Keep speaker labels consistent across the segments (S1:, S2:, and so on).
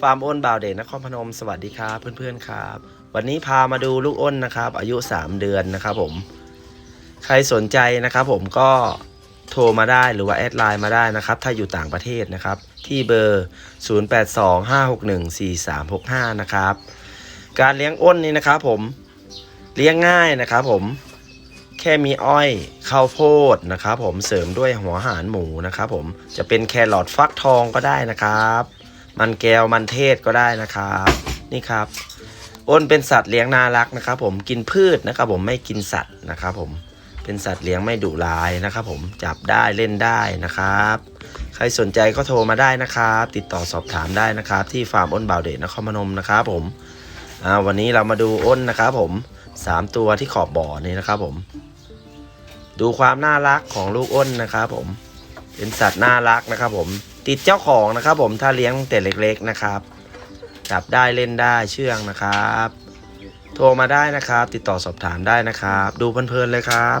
S1: ฟาร์มอ้นบ่าวเด่นนครพนมสวัสดีครับเพื่อนๆครับ วันนี้พามาดูลูกอ้นนะครับ อายุ 3 เดือนนะครับผม ใครสนใจนะครับผมก็โทรมาได้หรือว่าแอดไลน์มาได้นะครับ ถ้าอยู่ต่างประเทศนะครับ ที่เบอร์ 0825614365 นะครับ การเลี้ยงอ้นนี่นะครับผมเลี้ยงง่ายนะครับผมแค่มีอ้อยข้าวโพดนะครับผมเสริมด้วยหัวหารหมูนะครับผมจะเป็นแครอทฟักทองก็ได้นะครับ มันแก้วมันเทศก็ได้นะครับนี่ครับอ้นเป็นสัตว์เลี้ยงน่ารักนะครับ ผมกินพืชนะครับ ผมไม่กินสัตว์นะครับ ผมเป็นสัตว์เลี้ยงไม่ดุร้ายนะครับ ผมจับได้เล่นได้นะครับ ใครสนใจก็โทรมาได้นะครับ ติดต่อสอบถามได้นะครับ ที่ฟาร์มอ้นบ่าวเดชนครพนมนะครับ ผมวันนี้เรามาดูอ้นนะครับ ผมสามตัวที่ขอบบ่อนี้นะครับผมดูความน่ารักของลูกอ้นนะครับ ผม เป็นสัตว์น่ารักนะครับ ผม ติดเจ้าของนะครับ ผมถ้าเลี้ยงแต่เล็กๆนะครับ จับได้เล่นได้เชื่องนะครับ โทรมาได้นะครับ ติดต่อสอบถามได้นะครับ ดูเพลินๆเลยครับ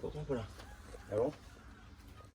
S2: ทุกแล้วทุก